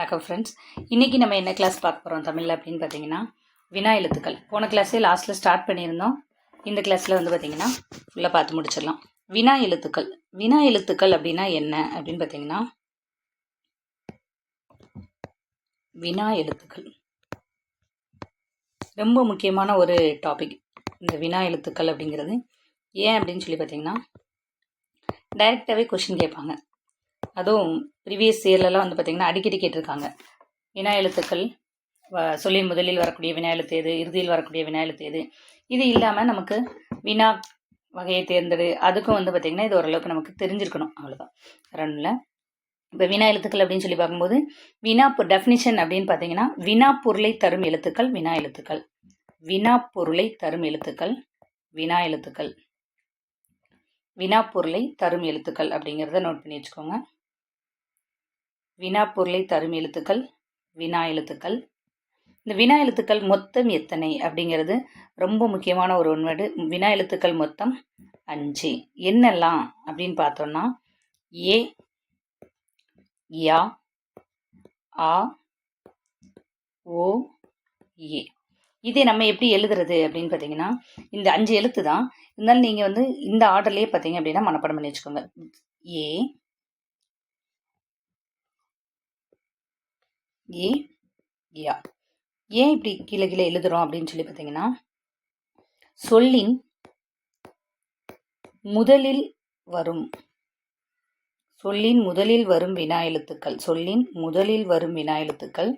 வணக்கம் ஃப்ரெண்ட்ஸ் இன்றைக்கி நம்ம என்ன கிளாஸ் பார்க்க போகிறோம் தமிழில் அப்படின்னு பார்த்தீங்கன்னா வினா எழுத்துக்கள். போன கிளாஸே லாஸ்ட்டில் ஸ்டார்ட் பண்ணியிருந்தோம். இந்த கிளாஸில் வந்து பார்த்தீங்கன்னா ஃபுல்லாக பார்த்து முடிச்சிடலாம். வினா எழுத்துக்கள். வினா எழுத்துக்கள் அப்படின்னா என்ன? அப்படின்னு பார்த்தீங்கன்னா வினா எழுத்துக்கள். ரொம்ப முக்கியமான ஒரு டாபிக் இந்த வினா எழுத்துக்கள் அப்படிங்கிறது. ஏன் அப்படின்னு சொல்லி பார்த்தீங்கன்னா டைரெக்டாகவே கொஷின் கேட்பாங்க. அதுவும் ப்ரீவியஸ் இயர்லலாம் வந்து பார்த்திங்கன்னா அடிக்கடி கேட்டிருக்காங்க. வினா எழுத்துக்கள் வ- முதலில் வரக்கூடிய வினா எழுத்து எது இறுதியில் வரக்கூடிய வினா எழுத்து எது இது இல்லாமல் நமக்கு வினா வகையை தேர்ந்தெடு அதுக்கும் வந்து பார்த்திங்கன்னா இது ஓரளவுக்கு நமக்கு தெரிஞ்சிருக்கணும் அவ்வளோதான் ரெண்டில் இப்போ வினா எழுத்துக்கள் அப்படின்னு சொல்லி பார்க்கும்போது வினா டெஃபினிஷன் அப்படின்னு பார்த்தீங்கன்னா வினா பொருளை தரும் எழுத்துக்கள் வினா எழுத்துக்கள். வினா பொருளை தரும் எழுத்துக்கள் வினா எழுத்துக்கள். வினாப்பொருளை தரும் எழுத்துக்கள் அப்படிங்கிறத நோட் பண்ணி வச்சுக்கோங்க. வினாப்பொருளை தரும் எழுத்துக்கள் வினா எழுத்துக்கள். இந்த வினா எழுத்துக்கள் மொத்தம் எத்தனை அப்படிங்கிறது ரொம்ப முக்கியமான ஒரு உண்மைடு வினா எழுத்துக்கள் மொத்தம் அஞ்சு. என்னெல்லாம் அப்படின்னு பார்த்தோம்னா ஏ யா ஆ ஓ ஏ. இதே நம்ம எப்படி எழுதுறது அப்படின்னு பார்த்தீங்கன்னா இந்த அஞ்சு எழுத்து தான். இருந்தாலும் நீங்கள் வந்து இந்த ஆர்டர்லேயே பார்த்தீங்க அப்படின்னா மனப்பாடம் பண்ணி வச்சுக்கோங்க. ஏ ஏ யா. ஏன் இப்படி கீழே கீழே எழுதுறோம் அப்படின்னு சொல்லி பார்த்தீங்கன்னா சொல்லின் முதலில் வரும். சொல்லின் முதலில் வரும் வினா எழுத்துக்கள். சொல்லின் முதலில் வரும் வினா எழுத்துக்கள்.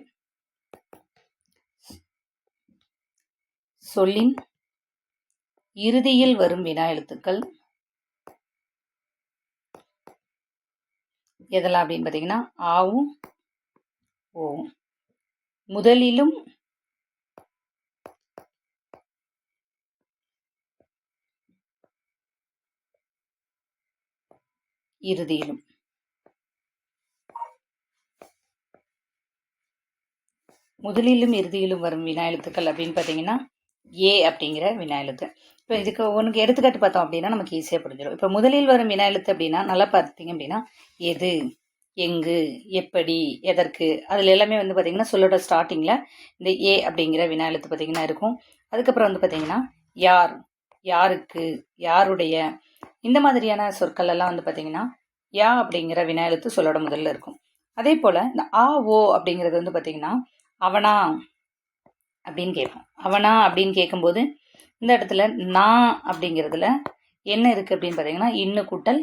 சொல்லின். இறுதியில் வரும் வினா எழுத்துக்கள். எதெல்லாம் அப்படின்னு பார்த்தீங்கன்னா ஆவும் ஓவும் முதலிலும் இறுதியிலும். முதலிலும் இறுதியிலும் வரும் வினா எழுத்துக்கள் அப்படின்னு பார்த்தீங்கன்னா ஏ அப்படிங்கிற வினா எழுத்து. இப்போ இதுக்கு உனக்கு எடுத்துக்காட்டு பார்த்தோம் அப்படின்னா நமக்கு ஈஸியாக புரிஞ்சிடும் இப்போ முதலில் வரும் வினா எழுத்து அப்படின்னா நல்லா பார்த்தீங்க அப்படின்னா எது எங்கு எப்படி எதற்கு அதில் எல்லாமே வந்து பார்த்தீங்கன்னா சொல்லோட ஸ்டார்டிங்கில் இந்த ஏ அப்படிங்கிற வினா எழுத்து பார்த்தீங்கன்னா இருக்கும். அதுக்கப்புறம் வந்து பார்த்தீங்கன்னா யார் யாருக்கு யாருடைய இந்த மாதிரியான சொற்கள் எல்லாம் வந்து பார்த்தீங்கன்னா யா அப்படிங்கிற வினா எழுத்து சொல்லோட முதல்ல இருக்கும். அதே போல் இந்த ஆ ஓ அப்படிங்கிறது வந்து பார்த்தீங்கன்னா அவனா அப்படின்னு கேட்போம். அவனா அப்படின்னு கேட்கும்போது இந்த இடத்துல நான் அப்படிங்கிறதுல என்ன இருக்குது அப்படின்னு பார்த்தீங்கன்னா இன்னு கூட்டல்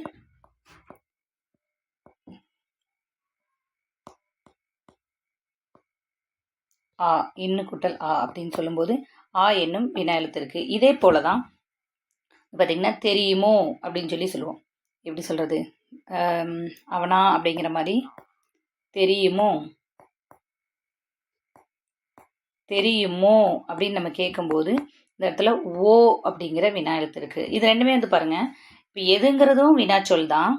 ஆ இன்னு கூட்டல் ஆ அப்படின்னு சொல்லும்போது ஆ என்னும் வினா எழுத்து இருக்குது இதே போல தான் பார்த்தீங்கன்னா தெரியுமோ அப்படின்னு சொல்லி சொல்லுவோம். எப்படி சொல்கிறது அவனா அப்படிங்கிற மாதிரி தெரியுமோ தெரியுமோ அப்படின்னு நம்ம கேட்கும்போது இந்த இடத்துல ஓ அப்படிங்கிற வினா எழுத்து இருக்குது இது ரெண்டுமே வந்து பாருங்கள் இப்போ எதுங்கிறதும் வினாச்சொல் தான்.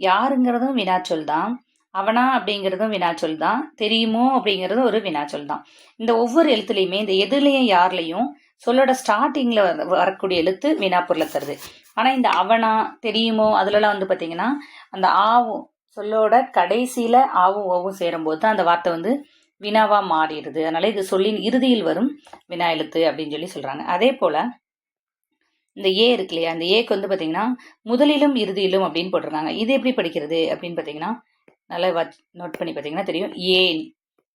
யாருங்கிறதும் வினாச்சொல் தான். அவனா அப்படிங்கிறதும் வினாச்சொல் தான். தெரியுமோ அப்படிங்கிறதும் ஒரு வினாச்சொல் தான். இந்த ஒவ்வொரு எழுத்துலையுமே இந்த எதுலேயும் யார்லேயும் சொல்லோட ஸ்டார்டிங்கில் வரக்கூடிய எழுத்து வினாப்பொருளை தருது. ஆனால் இந்த அவனா தெரியுமோ அதுலலாம் வந்து பார்த்தீங்கன்னா அந்த ஆவும் சொல்லோட கடைசியில் ஆவும் ஓவும் சேரும்போது தான் அந்த வார்த்தை வந்து வினாவா மாறிடுது. அதனால இது சொல்லின் இறுதியில் வரும் வினா எழுத்து அப்படின்னு சொல்லி சொல்றாங்க. அதே போல இந்த ஏ இருக்கு இல்லையா? அந்த ஏக்கு வந்து பார்த்திங்கன்னா முதலிலும் இறுதியிலும் அப்படின்னு போட்டிருக்காங்க. இது எப்படி படிக்கிறது அப்படின்னு பார்த்தீங்கன்னா நல்லா வ நோட் பண்ணி பார்த்தீங்கன்னா தெரியும். ஏன்.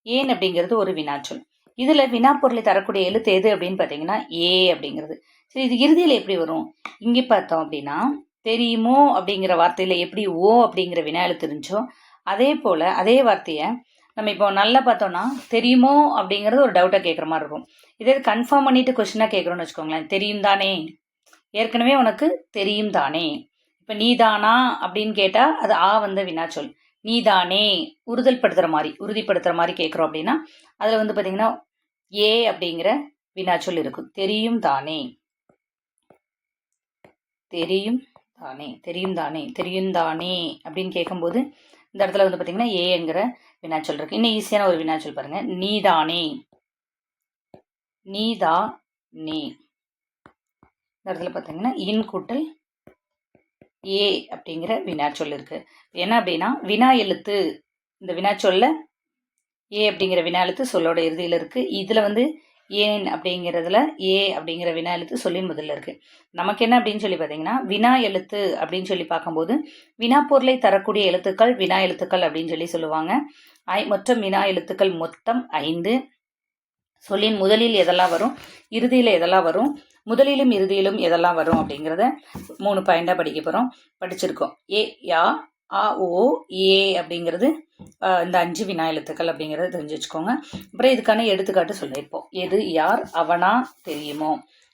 ஏன் அப்படிங்கிறது ஒரு வினாச்சொல். இதில் வினாப்பொருளை தரக்கூடிய எழுத்து எது அப்படின்னு பார்த்தீங்கன்னா ஏ அப்படிங்கிறது. சரி இது இறுதியில் எப்படி வரும்? இங்கே பார்த்தோம் அப்படின்னா தெரியுமோ அப்படிங்கிற வார்த்தையில் எப்படி ஓ அப்படிங்கிற வினா எழுத்து இருந்துச்சோ அதே போல் அதே வார்த்தையை நம்ம இப்போ நல்லா பார்த்தோன்னா தெரியுமோ அப்படிங்கிறது ஒரு டவுட்டை கேட்குற மாதிரி இருக்கும். இதே கன்ஃபார்ம் பண்ணிட்டு கொஷினாக கேட்குறோன்னு வச்சுக்கோங்களேன். தெரியும் தானே? ஏற்கனவே உனக்கு தெரியும் தானே? இப்போ நீ தானா அப்படின்னு கேட்டால் அது ஆ வந்த வினாச்சொல் நீதானே உறுதல் படுத்துகிற மாதிரி உறுதிப்படுத்துகிற மாதிரி கேட்குறோம் அப்படின்னா அதில் வந்து பார்த்தீங்கன்னா ஏ அப்படிங்கிற வினாச்சொல் இருக்கும். தெரியும் தானே? தெரியும் தானே? தெரியும் தானே? தெரியும் தானே? அப்படின்னு கேட்கும்போது இந்த இடத்துல வந்து பார்த்தீங்கன்னா ஏங்கிற வினாச்சொல் இருக்கு. இன்னும் ஈஸியான ஒரு வினாச்சொல் பாருங்க. நீதானே. நீதா நீ இந்த இடத்துல பார்த்தீங்கன்னா இன் கூட்டல் ஏ அப்படிங்கிற வினாச்சொல் இருக்கு. என்ன அப்படின்னா வினா எழுத்து. இந்த வினாச்சொல்ல ஏ அப்படிங்கிற வினா எழுத்து சொல்லோட இறுதியில் இருக்குது இதில் வந்து ஏன் அப்படிங்கிறதுல ஏ அப்படிங்கிற வினா எழுத்து சொல்லின் முதல்ல இருக்குது நமக்கு என்ன அப்படின்னு சொல்லி பார்த்தீங்கன்னா வினா எழுத்து அப்படின்னு சொல்லி பார்க்கும்போது வினா பொருளை தரக்கூடிய எழுத்துக்கள் வினா எழுத்துக்கள் அப்படின்னு சொல்லி சொல்லுவாங்க. ஐ மொத்தம் வினா எழுத்துக்கள் மொத்தம் ஐந்து. சொல்லின் முதலில் எதெல்லாம் வரும்? இறுதியில் எதெல்லாம் வரும்? முதலிலும் இறுதியிலும் எதெல்லாம் வரும் அப்படிங்கிறத மூணு பாயிண்டாக படிக்க போகிறோம் படிச்சிருக்கோம். ஏ யா ஆ ஓ ஏ அப்படிங்கிறது இந்த அஞ்சு வினா எழுத்துக்கள் அப்படிங்கிறத தெரிஞ்சு வச்சுக்கோங்க. அப்புறம் இதுக்கான எடுத்துக்காட்டு சொல்லியிருப்போம். எது யார் அவனா தெரியுமோ.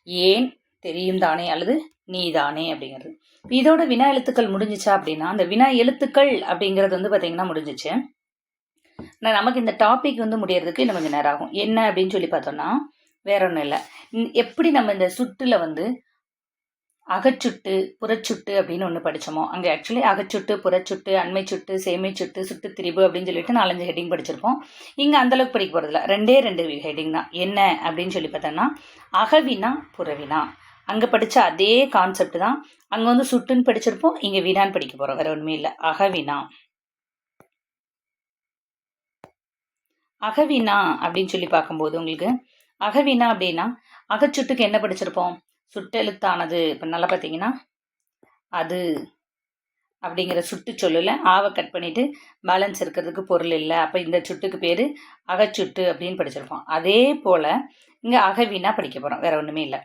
ஏன் தெரியும் தானே அல்லது நீ தானே அப்படிங்கிறது. இதோட வினா எழுத்துக்கள் முடிஞ்சிச்சா அப்படின்னா அந்த வினா எழுத்துக்கள் அப்படிங்கிறது வந்து பார்த்தீங்கன்னா முடிஞ்சிச்சு. நான் நமக்கு இந்த டாபிக் வந்து முடியறதுக்கு இன்னும் கொஞ்சம் நேரம் ஆகும். என்ன அப்படின்னு சொல்லி பார்த்தோம்னா வேற ஒன்றும் இல்லை. எப்படி நம்ம இந்த சுற்றுல வந்து அகச்சுட்டு புறச்சுட்டு அப்படின்னு ஒன்று படித்தோமோ அங்கே ஆக்சுவலி அகச்சுட்டு புறச்சுட்டு அண்மை சுட்டு சேமை சுட்டு சுட்டு திரிபு அப்படின்னு சொல்லிட்டு நாலஞ்சு ஹெட்டிங் படிச்சிருப்போம். இங்கே அந்தளவுக்கு படிக்க போகிறதில்ல ரெண்டே ரெண்டு ஹெட்டிங் தான். என்ன அப்படின்னு சொல்லி பார்த்தோன்னா அகவினா புறவினா. அங்கே படித்த அதே கான்செப்ட் தான். அங்கே வந்து சுட்டுன்னு படிச்சிருப்போம். இங்கே வினான்னு படிக்க போகிறோம் வேறு ஒன்றுமே இல்லை. அகவினா. அகவினா அப்படின்னு சொல்லி பார்க்கும்போது உங்களுக்கு அகவினா அப்படின்னா அகச்சுட்டுக்கு என்ன படிச்சிருப்போம்? சுட்டெழுத்தானது. இப்போ நல்லா பார்த்தீங்கன்னா அது அப்படிங்கிற சுட்டு சொல்லில். ஆவை கட் பண்ணிவிட்டு பேலன்ஸ் இருக்கிறதுக்கு பொருள் இல்லை. அப்போ இந்த சுட்டுக்கு பேர் அகச்சுட்டு அப்படின்னு படிச்சிருப்போம். அதே போல் இங்கே அகவினா படிக்க போகிறோம் வேறு ஒன்றுமே இல்லை.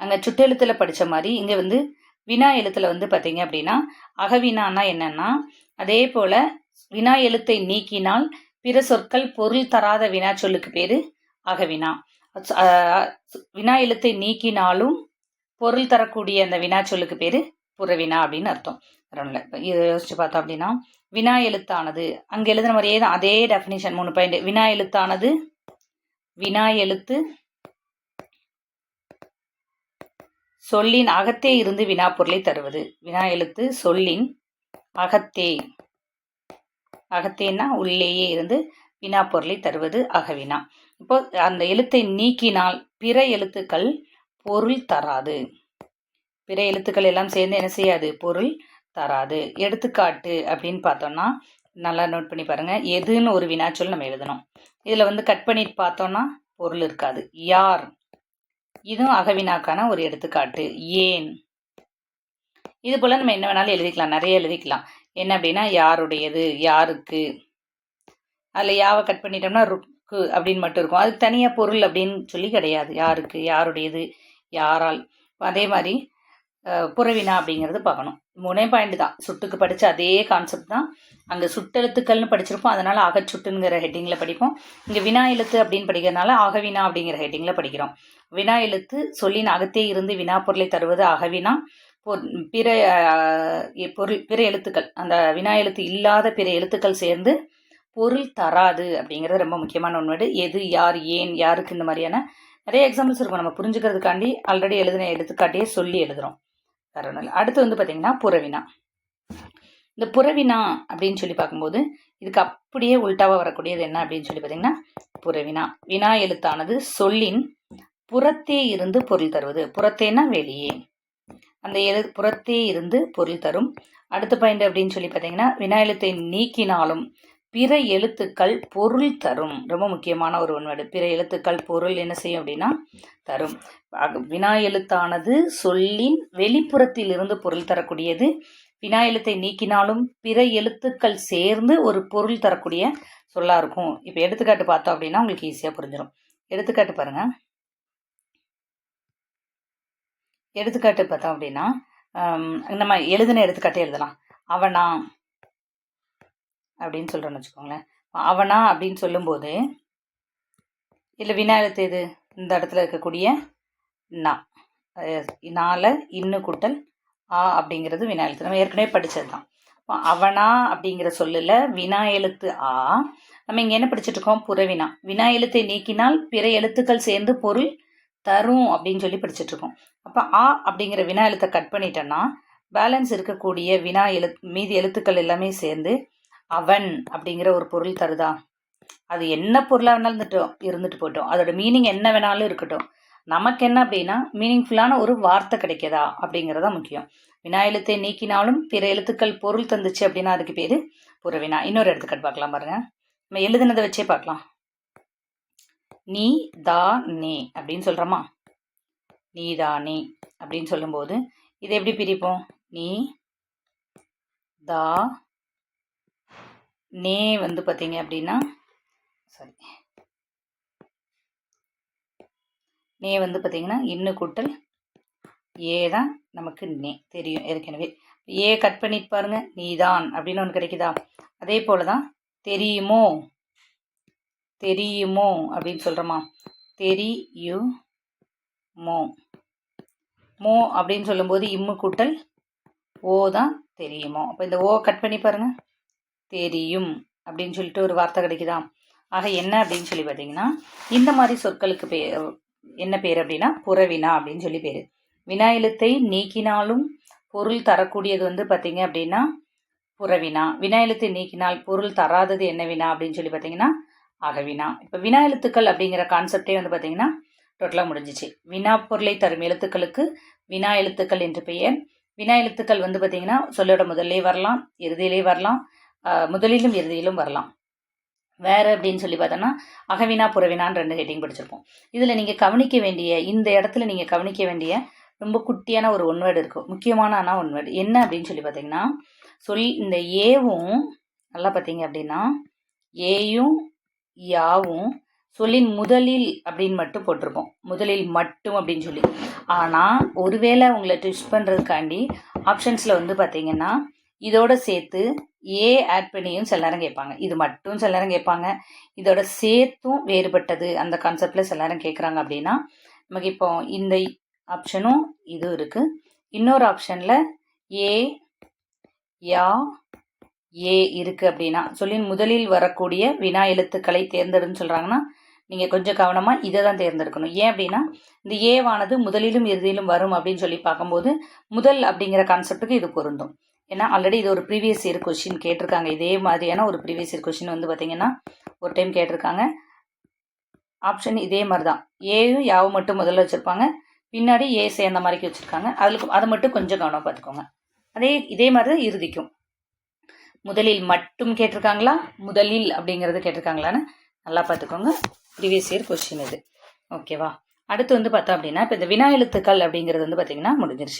அங்கே சுட்டெழுத்தில் படித்த மாதிரி இங்கே வந்து வினா எழுத்தில் வந்து பார்த்தீங்க அப்படின்னா அகவினான்னா என்னென்னா அதே போல் வினா எழுத்தை நீக்கினால் பிற சொற்கள் பொருள் தராத வினா சொல்லுக்கு பேர் அகவினா வினா எழுத்தை நீக்கினாலும் பொருள் தரக்கூடிய அந்த வினா சொல்லுக்கு பேர் புறவினா அப்படின்னு அர்த்தம். வேற இப்போ இதை யோசிச்சு பார்த்தோம் அப்படின்னா வினா எழுத்தானது அங்கே எழுதுன மாதிரியே தான் அதே டெஃபினிஷன் மூணு பாயிண்ட் வினா எழுத்தானது வினா எழுத்து சொல்லின் அகத்தே இருந்து வினா பொருளை தருவது. வினா எழுத்து சொல்லின் அகத்தே அகத்தேன்னா உள்ளேயே இருந்து வினா பொருளை தருவது அகவினா. இப்போ அந்த எழுத்தை நீக்கினால் பிற எழுத்துக்கள் பொருள் தராது. பிற எழுத்துக்கள் எல்லாம் சேர்ந்து என்ன செய்யாது? பொருள் தராது. எடுத்துக்காட்டு அப்படின்னு பார்த்தோம்னா நல்லா நோட் பண்ணி பாருங்க. எதுன்னு ஒரு வினாச்சொல் நம்ம எழுதணும். இதில் வந்து கட் பண்ணிட்டு பார்த்தோம்னா பொருள் இருக்காது. யார்? இதுவும் அகவினாக்கான ஒரு எடுத்துக்காட்டு. ஏன்? இது போல் நம்ம என்ன வேணாலும் எழுதிக்கலாம். நிறைய எழுதிக்கலாம். என்ன அப்படின்னா யாருடையது? யாருக்கு? அதில் யாவை கட் பண்ணிட்டோம்னா ருக்கு அப்படின்னு மட்டும் இருக்கும். அதுக்கு தனியாக பொருள் அப்படின்னு சொல்லி கிடையாது. யாருக்கு யாருடையது யாரால். அதே மாதிரி புறவினா அப்படிங்கிறது பார்க்கணும். மூணே பாயிண்ட் தான். சுட்டுக்கு படித்த அதே கான்செப்ட் தான். அங்கே சுட்டெழுத்துக்கள்னு படிச்சிருப்போம். அதனால் அகச்சுட்டுங்கிற ஹெட்டிங்கில் படிப்போம். இங்கே வினா எழுத்து அப்படின்னு படிக்கிறதுனால அகவினா அப்படிங்கிற ஹெட்டிங்கில் படிக்கிறோம். வினா எழுத்து சொல்லின் அகத்தே இருந்து வினா பொருளை தருவது அகவினா பொ- பிற எ- பொருள் பிற எழுத்துக்கள். அந்த வினா எழுத்து இல்லாத பிற எழுத்துக்கள் சேர்ந்து பொருள் தராது அப்படிங்கிறது ரொம்ப முக்கியமான ஒன்று எது யார் ஏன் யாருக்கு இந்த மாதிரியான நிறைய எக்ஸாம்பிள்ஸ் இருக்கும். நம்ம புரிஞ்சுக்கிறதுக்காண்டி ஆல்ரெடி எழுதின எடுத்துக்காட்டியே சொல்லி எழுதுறோம். வேற இல்லை. அடுத்து வந்து பார்த்தீங்கன்னா புறவினா. இந்த புறவினா அப்படின்னு சொல்லி பார்க்கும்போது இதுக்கு அப்படியே உல்ட்டாவாக வரக்கூடியது என்ன அப்படின்னு சொல்லி பார்த்தீங்கன்னா புறவினா. வினா எழுத்தானது சொல்லின் புறத்தே இருந்து பொருள் தருவது. புறத்தேனா வெளியே. அந்த எழு புறத்தே இருந்து பொருள் தரும். அடுத்த பாயிண்ட் அப்படின்னு சொல்லி பார்த்தீங்கன்னா வினா எழுத்தை நீக்கினாலும் பிற எழுத்துக்கள் பொருள் தரும். ரொம்ப முக்கியமான ஒரு ஒன்வேடு பிற எழுத்துக்கள் பொருள் என்ன செய்யும் அப்படின்னா தரும். வினா எழுத்தானது சொல்லின் வெளிப்புறத்தில் இருந்து பொருள் தரக்கூடியது. வினா எழுத்தை நீக்கினாலும் பிற எழுத்துக்கள் சேர்ந்து ஒரு பொருள் தரக்கூடிய சொல்லாக இருக்கும். இப்போ எடுத்துக்காட்டு பார்த்தோம் அப்படின்னா உங்களுக்கு ஈஸியாக புரிஞ்சிடும் எடுத்துக்காட்டு பாருங்கள் எடுத்துக்காட்டு பார்த்தோம் அப்படின்னா நம்ம எழுதின எடுத்துக்காட்டே எழுதலாம். அவனா அப்படின்னு சொல்கிறோன்னு வச்சுக்கோங்களேன். அவனா அப்படின்னு சொல்லும்போது இல்லை வினாயகத்து இது எது? இந்த இடத்துல இருக்கக்கூடிய நா. நால இன்னு கூட்டல் ஆ அப்படிங்கிறது வினா எழுத்து. நம்ம ஏற்கனவே படித்தது தான் அவனா அப்படிங்கிற சொல்லில் வினா எழுத்து ஆ நம்ம இங்கே என்ன படிச்சுட்டு இருக்கோம்? புறவினா வினா. எழுத்தை நீக்கினால் பிற எழுத்துக்கள் சேர்ந்து பொருள் தரும் அப்படின்னு சொல்லி படிச்சுட்டு இருக்கோம். அப்போ ஆ அப்படிங்கிற வினா எழுத்தை கட் பண்ணிட்டோன்னா பேலன்ஸ் இருக்கக்கூடிய வினா எழுத் மீதி எழுத்துக்கள் எல்லாமே சேர்ந்து அவன் அப்படிங்கிற ஒரு பொருள் தருதா? அது என்ன பொருளாக வேணாலும் இருந்துட்டோம் இருந்துட்டு போட்டோம் அதோட மீனிங் என்ன வேணாலும் இருக்கட்டும். நமக்கு என்ன அப்படின்னா மீனிங்ஃபுல்லான ஒரு வார்த்தை கிடைக்கதா அப்படிங்கிறதா முக்கியம். வினா எழுத்தை நீக்கினாலும் பிற எழுத்துக்கள் பொருள் தந்துச்சு அப்படின்னா அதுக்கு பேர் புறவினா இன்னொரு எடுத்துக்காட்டு பார்க்கலாம் பாருங்க. நம்ம எழுதுனதை வச்சே பார்க்கலாம். நீ தா நே அப்படின்னு சொல்கிறோமா நீ தா நே அப்படின்னு சொல்லும்போது இதை எப்படி பிரிப்போம்? நீ தா நே வந்து பார்த்தீங்க அப்படின்னா சாரி நே வந்து பார்த்தீங்கன்னா இன்னு கூட்டல் ஏ தான் நமக்கு நே தெரியும் ஏற்கனவே. ஏ கட் பண்ணிட்டு பாருங்க நீதான் அப்படின்னு ஒன்று கிடைக்குதா? அதே போல தான் தெரியுமோ? தெரியுமோ அப்படின்னு சொல்கிறோமா தெரியுமோ? மோ அப்படின்னு சொல்லும்போது இம்மு கூட்டல் ஓ தான் தெரியுமோ? அப்போ இந்த ஓ கட் பண்ணி பாருங்கள் தெரியும் அப்படின்னு சொல்லிட்டு ஒரு வார்த்தை கிடைக்குதா? ஆக என்ன அப்படின்னு சொல்லி பார்த்தீங்கன்னா இந்த மாதிரி சொற்களுக்கு பே என்ன பேர் அப்படின்னா புறவினா அப்படின்னு சொல்லி பேர். வினா எழுத்தை நீக்கினாலும் பொருள் தரக்கூடியது வந்து பார்த்தீங்க அப்படின்னா புறவினா. வினா எழுத்தை நீக்கினால் பொருள் தராதது என்ன வினா அப்படின்னு சொல்லி பார்த்தீங்கன்னா அகவினா. இப்போ வினா எழுத்துக்கள் அப்படிங்கிற கான்செப்டே வந்து பார்த்தீங்கன்னா டோட்டலாக முடிஞ்சிச்சு. வினா பொருளை தரும் எழுத்துக்களுக்கு வினா எழுத்துக்கள் என்று பெயர். வினா எழுத்துக்கள் வந்து பார்த்தீங்கன்னா சொல்லோட முதல்லே வரலாம் இறுதியிலே வரலாம். முதலிலும் இறுதியிலும் வரலாம். வேறு அப்படின்னு சொல்லி பார்த்தோன்னா அகவினா புறவினான்னு ரெண்டு ஹெட்டிங் படிச்சிருப்போம். இதில் நீங்கள் கவனிக்க வேண்டிய இந்த இடத்துல நீங்கள் கவனிக்க வேண்டிய ரொம்ப குட்டியான ஒரு ஒன்வேர்டு இருக்கும் முக்கியமான ஆனால் ஒன்வேர்டு என்ன அப்படின்னு சொல்லி பார்த்தீங்கன்னா சொல் இந்த ஏவும் நல்லா பார்த்தீங்க அப்படின்னா ஏயும் யாவும் சொல்லின் முதலில் அப்படின்னு மட்டும் போட்டிருப்போம். முதலில் மட்டும் அப்படின்னு சொல்லி. ஆனால் ஒருவேளை உங்களை ட்விஸ்ட் பண்ணுறதுக்காண்டி ஆப்ஷன்ஸில் வந்து பார்த்தீங்கன்னா இதோட சேர்த்து ஏ ஆட் பண்ணியும் சில நேரம் கேட்பாங்க. இது மட்டும் சில நேரம் கேட்பாங்க. இதோட சேர்த்தும் வேறுபட்டது. அந்த கான்செப்டில் சில நேரம் கேட்குறாங்க அப்படின்னா நமக்கு இப்போ இந்த ஆப்ஷனும் இதுவும் இருக்குது இன்னொரு ஆப்ஷனில் ஏ யா ஏ இருக்குது அப்படின்னா சொல்லி முதலில் வரக்கூடிய வினா எழுத்துக்களை தேர்ந்தெடுன்னு சொல்கிறாங்கன்னா நீங்கள் கொஞ்சம் கவனமாக இதை தான் தேர்ந்தெடுக்கணும். ஏன் அப்படின்னா இந்த ஏவானது முதலிலும் இறுதியிலும் வரும் அப்படின்னு சொல்லி பார்க்கும்போது முதல் அப்படிங்கிற கான்செப்டுக்கு இது பொருந்தும். ஏன்னா ஆல்ரெடி இது ஒரு ப்ரீவியஸ் இயர் கொஷின் கேட்டிருக்காங்க. இதே மாதிரியான ஒரு ப்ரீவியஸ் இயர் கொஷின் வந்து பார்த்தீங்கன்னா ஒரு டைம் கேட்டிருக்காங்க. ஆப்ஷன் இதே மாதிரி தான் ஏயும் யாவும் மட்டும் முதல்ல வச்சுருப்பாங்க. பின்னாடி ஏ சேர்ந்த மாதிரிக்கு வச்சுருக்காங்க. அதில் அதை மட்டும் கொஞ்சம் கவனம் பார்த்துக்கோங்க அதே இதே மாதிரி தான் இறுதிக்கும். முதலில் மட்டும் கேட்டிருக்காங்களா? முதலில் அப்படிங்கிறது கேட்டிருக்காங்களான்னு நல்லா பார்த்துக்கோங்க ப்ரீவியஸ் இயர் கொஸ்டின் இது. ஓகேவா அடுத்து வந்து பார்த்தோம் அப்படின்னா இப்போ இந்த வினா எழுத்துக்கள் அப்படிங்கிறது வந்து பார்த்திங்கன்னா முடிஞ்சிருச்சு.